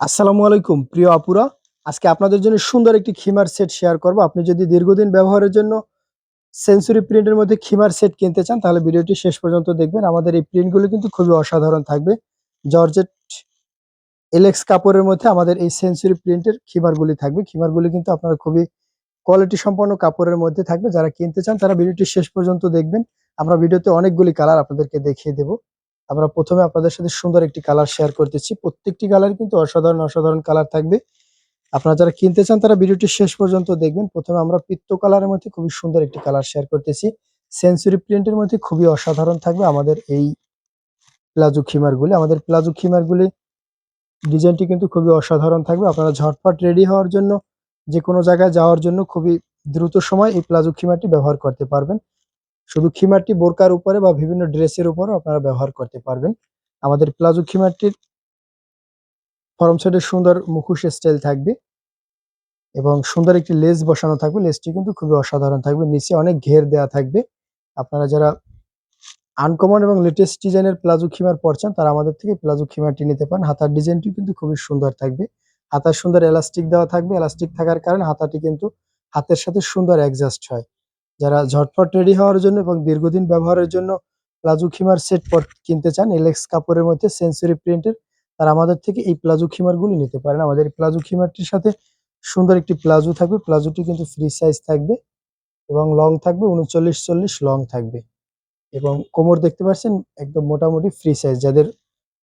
আসসালামু আলাইকুম, প্রিয় আপুরা। আজকে আপনাদের জন্য সুন্দর একটি খিমার সেট শেয়ার করব। আপনি যদি দীর্ঘদিন ব্যবহারের জন্য সেঞ্চুরি প্রিন্টের মধ্যে খিমার সেট কিনতে চান, তাহলে ভিডিওটি শেষ পর্যন্ত দেখবেন। আমাদের এই প্রিন্টগুলো কিন্তু খুবই অসাধারণ থাকবে। জর্জেট এলেক্স কাপড়ের মধ্যে আমাদের এই সেঞ্চুরি প্রিন্টের খিমারগুলি থাকবে। খিমারগুলি কিন্তু আপনারা খুবই কোয়ালিটি সম্পন্ন কাপড়ের মধ্যে থাকবে। যারা কিনতে চান, তারা ভিডিওটি শেষ পর্যন্ত দেখবেন। আমরা ভিডিওতে অনেকগুলি কালার আপনাদেরকে দেখিয়ে দেবো। আমরা প্রথমে আপনাদের সাথে সুন্দর একটি কালার শেয়ার করতেছি। প্রত্যেকটি কালার কিন্তু অসাধারণ অসাধারণ কালার থাকবে। আপনারা যারা কিনতে চান, তারা ভিডিওটি শেষ পর্যন্ত দেখবেন। প্রথমে আমরা পিত্ত কালারের মধ্যে খুবই সুন্দর একটি কালার শেয়ার করতেছি। সেঞ্চুরি প্রিন্টের মধ্যে খুবই অসাধারণ থাকবে আমাদের এই প্লাজো খিমারগুলি আমাদের প্লাজো খিমারগুলি ডিজাইনটি কিন্তু খুবই অসাধারণ থাকবে। আপনারা ঝটপট রেডি হওয়ার জন্য যে কোনো জায়গায় যাওয়ার জন্য খুবই দ্রুত সময় এই প্লাজো খিমারটি ব্যবহার করতে পারবেন। শুধু খিমারটি বোরকার উপরে বা বিভিন্ন ড্রেসের উপরেও আপনারা ব্যবহার করতে পারবেন। আমাদের প্লাজো খিমারটির ফরম সাইডে সুন্দর মুখোশ স্টাইল থাকবে এবং সুন্দর একটি লেস বসানো থাকবে। লেসটি কিন্তু খুবই অসাধারণ থাকবে। নিচে অনেক ঘের দেওয়া থাকবে। আপনারা যারা আনকমন এবং লেটেস্ট ডিজাইনের প্লাজো খিমার পরছেন, তারা আমাদের থেকে প্লাজো খিমারটি নিতে পারেন। হাতার ডিজাইনটি কিন্তু খুবই সুন্দর থাকবে। হাতার সুন্দর এলাস্টিক দেওয়া থাকবে। এলাস্টিক থাকার কারণে হাতাটি কিন্তু হাতের সাথে সুন্দর অ্যাডজাস্ট হয়। যারা ঝটপট রেডি হওয়ার জন্য এবং দীর্ঘদিন ব্যবহারের জন্য প্লাজো খিমার সেট কিনতে চান এলেক্স কাপড়ের মধ্যে সেঞ্চুরি প্রিন্টের তারা আমাদের থেকে এই প্লাজো খিমারগুলি নিতে পারেন। আমাদের প্লাজো খিমারটির সাথে সুন্দর একটি প্লাজো থাকবে। প্লাজোটি কিন্তু ফ্রি সাইজ থাকবে এবং লং থাকবে, উনচল্লিশ চল্লিশ লং থাকবে। এবং কোমর দেখতে পাচ্ছেন, একদম মোটামুটি ফ্রি সাইজ যাদের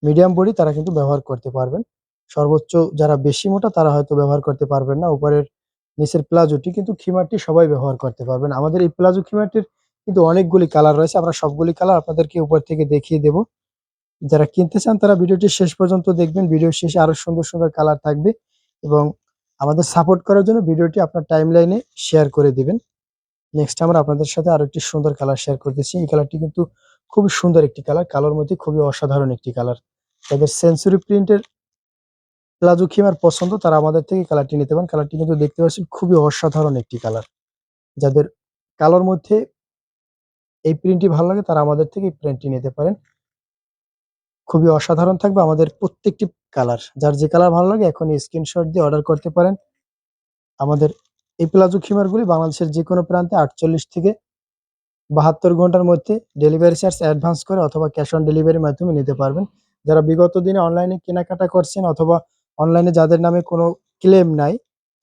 মিডিয়াম বডি তারা কিন্তু ব্যবহার করতে পারবেন। সর্বোচ্চ যারা বেশি মোটা, তারা হয়তো ব্যবহার করতে পারবেন না। উপরের নিচের প্লাজোটি কিন্তু খিমারটি সবাই ব্যবহার করতে পারবেন। আমাদের এই প্লাজো খিমারটির কিন্তু অনেকগুলি কালার রয়েছে। আমরা সবগুলি কালার আপনাদেরকে উপর থেকে দেখিয়ে দেব। যারা কিনতে চান তারা ভিডিওটি শেষ পর্যন্ত দেখবেন। ভিডিও শেষে আরও সুন্দর সুন্দর কালার থাকবে এবং আমাদের সাপোর্ট করার জন্য ভিডিওটি আপনার টাইম লাইনে শেয়ার করে দিবেন। নেক্সট আমরা আপনাদের সাথে আরও একটি সুন্দর কালার শেয়ার করতেছি। এই কালারটি কিন্তু খুবই সুন্দর একটি কালার। কালোর মধ্যে খুবই অসাধারণ একটি কালার। যাদের সেঞ্চুরি প্রিন্টের প্লাজো খিমার পছন্দ, তারা আমাদের থেকে কালারটি নিতে পারেন। কালারটি কিন্তু দেখতে পাচ্ছেন খুবই অসাধারণ একটি কালার যাদের কালোর মধ্যে এই প্রিন্টটি ভালো লাগে, তারা আমাদের থেকে প্রিন্টটি নিতে পারেন। খুবই অসাধারণ থাকবে আমাদের প্রত্যেকটি কালার যার যে কালার ভালো লাগে এখন স্ক্রিনশট দিয়ে অর্ডার করতে পারেন। আমাদের এই প্লাজো খিমারগুলি বাংলাদেশের যে কোনো প্রান্তে আটচল্লিশ থেকে বাহাত্তর ঘণ্টার মধ্যে ডেলিভারি চার্জ অ্যাডভান্স করে অথবা ক্যাশ অন ডেলিভারির মাধ্যমে নিতে পারবেন। যারা বিগত দিনে অনলাইনে কেনাকাটা করছেন অথবা অনলাইনে যাদের নামে কোনো ক্লেম নাই,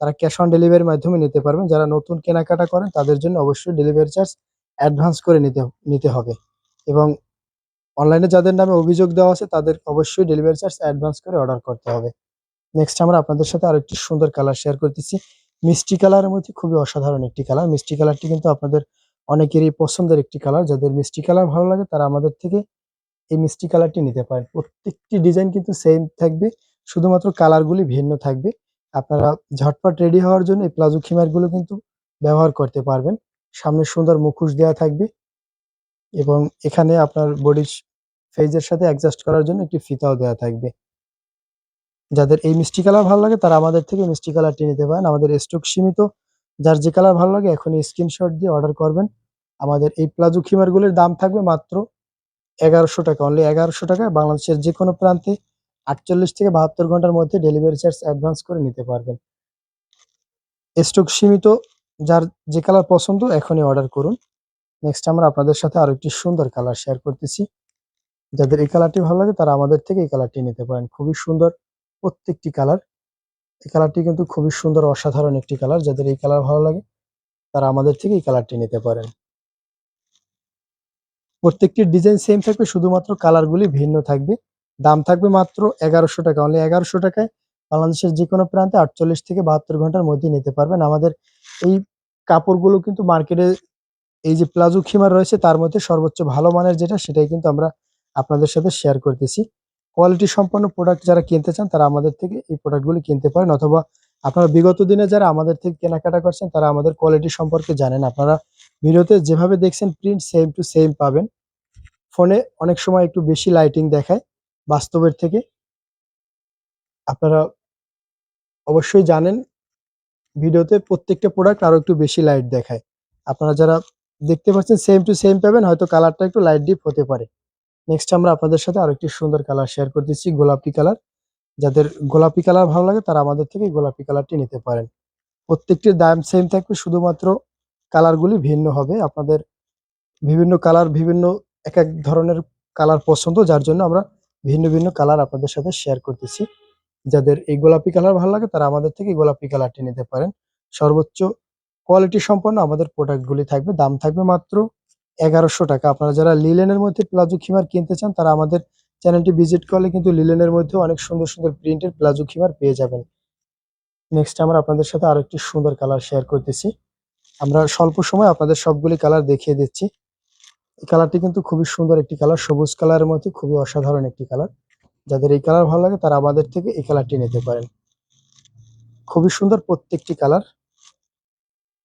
তারা ক্যাশ অন ডেলিভারির মাধ্যমে নিতে পারবেন। যারা নতুন কেনাকাটা করেন, তাদের জন্য অবশ্যই ডেলিভারি চার্জ অ্যাডভান্স করে নিতে নিতে হবে। এবং অনলাইনে যাদের নামে অভিযোগ দেওয়া আছে, তাদের অবশ্যই ডেলিভারি চার্জ অ্যাডভান্স করে অর্ডার করতে হবে। নেক্সট আমরা আপনাদের সাথে আরেকটি সুন্দর কালার শেয়ার করতেছি। মিষ্টি কালারের মধ্যে খুবই অসাধারণ একটি কালার মিষ্টি কালারটি কিন্তু আপনাদের অনেকেরই পছন্দের একটি কালার যাদের মিষ্টি কালার ভালো লাগে, তারা আমাদের থেকে এই মিষ্টি কালারটি নিতে পারেন। প্রত্যেকটি ডিজাইন কিন্তু সেম থাকবে। শুধুমাত্র কালারগুলি ভিন্ন থাকবে। আপনারা ঝটপট রেডি হওয়ার জন্য এই প্লাজো খিমারগুলো কিন্তু ব্যবহার করতে পারবেন। সামনে সুন্দর মুখোশ দেওয়া থাকবে এবং এখানে আপনার বডি ফেজের সাথে অ্যাডজাস্ট করার জন্য একটি ফিতাও দেওয়া থাকবে। যাদের এই মিষ্টি কালার ভালো লাগে তারা আমাদের থেকে মিষ্টি কালারটি নিতে পারেন। আমাদের স্টক সীমিত। যার যে কালার ভালো লাগে এখন স্ক্রিনশট দিয়ে অর্ডার করবেন। আমাদের এই প্লাজো খিমারগুলির দাম থাকবে মাত্র এগারোশো টাকা। অনলি এগারোশো টাকা বাংলাদেশের যে কোনো প্রান্তে আটচল্লিশ থেকে বাহাত্তর ঘণ্টার মধ্যে ডেলিভারি চার্জ অ্যাডভান্স করে নিতে পারবেন। স্টক সীমিত, যার যে কালার পছন্দ এখনই অর্ডার করুন। নেক্সট আমরা আপনাদের সাথে আরও একটি সুন্দর কালার শেয়ার করতেছি। যাদের এই কালারটি ভালো লাগে, তারা আমাদের থেকে এই কালারটি নিতে পারেন। খুবই সুন্দর প্রত্যেকটি কালার এই কালারটি কিন্তু খুবই সুন্দর, অসাধারণ একটি কালার যাদের এই কালার ভালো লাগে, তারা আমাদের থেকে এই কালারটি নিতে পারেন। প্রত্যেকটি ডিজাইন সেম থাকবে, শুধুমাত্র কালারগুলি ভিন্ন থাকবে। দাম থাকবে মাত্র এগারোশো টাকা। অনলি এগারোশো টাকায় বাংলাদেশের যে কোনো প্রান্তে আটচল্লিশ থেকে বাহাত্তর ঘণ্টার মধ্যে নিতে পারবেন। আমাদের এই কাপড়গুলো কিন্তু মার্কেটে এই যে প্লাজো খিমার রয়েছে, তার মধ্যে সর্বোচ্চ ভালো মানের যেটা, সেটাই কিন্তু আমরা আপনাদের সাথে শেয়ার করতেছি। কোয়ালিটি সম্পন্ন প্রোডাক্ট যারা কিনতে চান, তারা আমাদের থেকে এই প্রোডাক্টগুলি কিনতে পারেন, অথবা আপনারা বিগত দিনে যারা আমাদের থেকে কেনাকাটা করছেন, তারা আমাদের কোয়ালিটি সম্পর্কে জানেন। আপনারা ভিডিওতে যেভাবে দেখছেন প্রিন্ট সেম টু সেম পাবেন। ফোনে অনেক সময় একটু বেশি লাইটিং দেখায়। বাস্তবের থেকে আপনারা অবশ্যই জানেন, ভিডিওতে প্রত্যেকটা প্রোডাক্ট আরও একটু বেশি লাইট দেখায়। আপনারা যারা দেখতে পাচ্ছেন সেম টু সেম পাবেন, হয়তো কালারটা একটু লাইট ডিপ হতে পারে। নেক্সট আমরা আপনাদের সাথে আরেকটি সুন্দর কালার শেয়ার করতেছি গোলাপি কালার যাদের গোলাপি কালার ভালো লাগে, তারা আমাদের থেকে গোলাপি কালারটি নিতে পারেন। প্রত্যেকটির দাম সেম থাকবে, শুধুমাত্র কালারগুলি ভিন্ন হবে। আপনাদের বিভিন্ন কালার বিভিন্ন এক এক ধরনের কালার পছন্দ, যার জন্য আমরা ভিন্ন ভিন্ন কালার আপনাদের সাথে শেয়ার করতেছি। যাদের এই গোলাপি কালার ভালো লাগে, তারা আমাদের থেকে গোলাপি কালারটি নিতে পারেন। সর্বোচ্চ কোয়ালিটি সম্পন্ন আমাদের প্রোডাক্টগুলি থাকবে। দাম থাকবে মাত্র এগারোশো টাকা। আপনারা যারা লিলেনের মধ্যে প্লাজো খিমার কিনতে চান, তারা আমাদের চ্যানেলটি ভিজিট করলে কিন্তু লিলেনের মধ্যে অনেক সুন্দর সুন্দর প্রিন্টের প্লাজো খিমার পেয়ে যাবেন। নেক্সট আমরা আপনাদের সাথে আরও একটি সুন্দর কালার শেয়ার করতেছি। আমরা স্বল্প সময় আপনাদের সবগুলি কালার দেখিয়ে দিচ্ছি। এই কালারটি কিন্তু খুবই সুন্দর একটি কালার, সবুজ কালারের মধ্যে খুবই অসাধারণ একটি কালার। যাদের এই কালার ভালো লাগে তারা আমাদের থেকে এই কালারটি নিতে পারেন। খুবই সুন্দর প্রত্যেকটি কালার।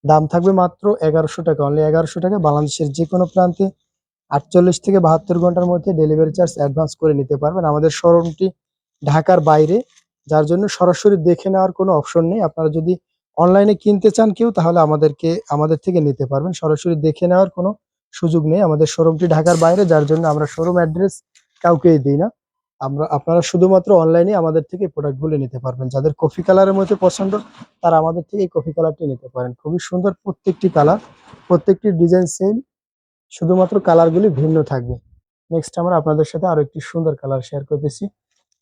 দাম থাকবে মাত্র এগারোশো টাকা। অনলি এগারোশো টাকা। বাংলাদেশের যে কোনো প্রান্তে আটচল্লিশ থেকে বাহাত্তর ঘণ্টার মধ্যে ডেলিভারি চার্জ অ্যাডভান্স করে নিতে পারবেন। আমাদের শোরুমটি ঢাকার বাইরে। যার জন্য সরাসরি দেখে নেওয়ার কোনো অপশন নেই। আপনারা যদি অনলাইনে কিনতে চান কেউ, তাহলে আমাদেরকে, আমাদের থেকে নিতে পারবেন। সরাসরি দেখে নেওয়ার কোনো সুযোগ নেই। আমাদের শোরুমটি ঢাকার বাইরে, যার জন্য আমরা শোরুম অ্যাড্রেস কাউকেই দিই না। আমরা, আপনারা শুধুমাত্র অনলাইনে আমাদের থেকে প্রোডাক্টগুলো নিতে পারবেন। যাদের কফি কালারের মধ্যে পছন্দ, তারা আমাদের থেকে এই কফি কালারটি নিতে পারেন। খুবই সুন্দর প্রত্যেকটি কালার প্রত্যেকটি ডিজাইন সেম শুধুমাত্র কালারগুলি ভিন্ন থাকবে। নেক্সট আমরা আপনাদের সাথে আরও একটি সুন্দর কালার শেয়ার করতেছি।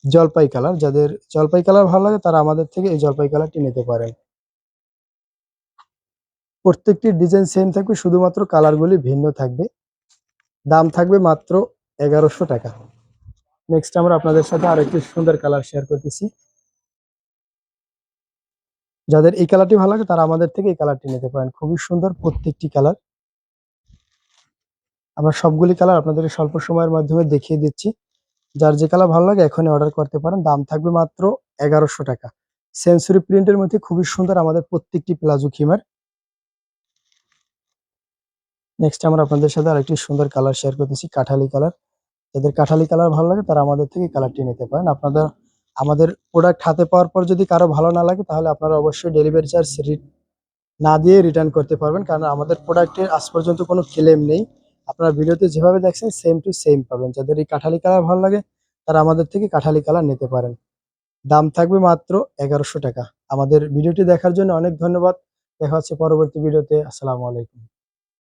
জলপাই কালার যাদের জলপাই কালার ভালো লাগে, তারা আমাদের থেকে এই জলপাই কালারটি নিতে পারেন। প্রত্যেকটি ডিজাইন সেম থাকবে, শুধুমাত্র কালারগুলি ভিন্ন থাকবে। দাম থাকবে মাত্র এগারোশো টাকা। নেক্সট আমরা আপনাদের সাথে আরও একটি সুন্দর কালার শেয়ার করতেছি। যাদের এই কালারটি ভালো লাগে তারা আমাদের থেকে এই কালারটি নিতে পারেন। খুবই সুন্দর প্রত্যেকটি কালার আমরা সবগুলি কালার আপনাদেরকে স্বল্প সময়ের মাধ্যমে দেখিয়ে দিচ্ছি। যার যে কালার ভালো লাগে, এখনই অর্ডার করতে পারেন। দাম থাকবে মাত্র এগারোশো টাকা। সেন্সুরি প্রিন্টের মধ্যে খুবই সুন্দর আমাদের প্রত্যেকটি প্লাজো খিমার নেক্সট আমরা আপনাদের সাথে আরেকটি সুন্দর কালার শেয়ার করতেছি, কাঠালি কালার যাদের কাঠালি কালার ভালো লাগে, তারা আমাদের থেকে কালারটি নিতে পারেন। আপনাদের, আমাদের প্রোডাক্ট হাতে পাওয়ার পর যদি কারও ভালো না লাগে, তাহলে আপনারা অবশ্যই ডেলিভারি চার্জ না দিয়ে রিটার্ন করতে পারবেন। কারণ আমাদের প্রোডাক্টের আজ পর্যন্ত কোনো ক্লেম নেই। আপনারা ভিডিওতে যেভাবে দেখছেন সেম টু সেম পাবেন। যাদের এই কাঠালি কালার ভালো লাগে, তারা আমাদের থেকে কাঠালি কালার নিতে পারেন। দাম থাকবে মাত্র এগারোশো টাকা। আমাদের ভিডিওটি দেখার জন্য অনেক ধন্যবাদ। দেখা হচ্ছে পরবর্তী ভিডিওতে। আসসালামু আলাইকুম।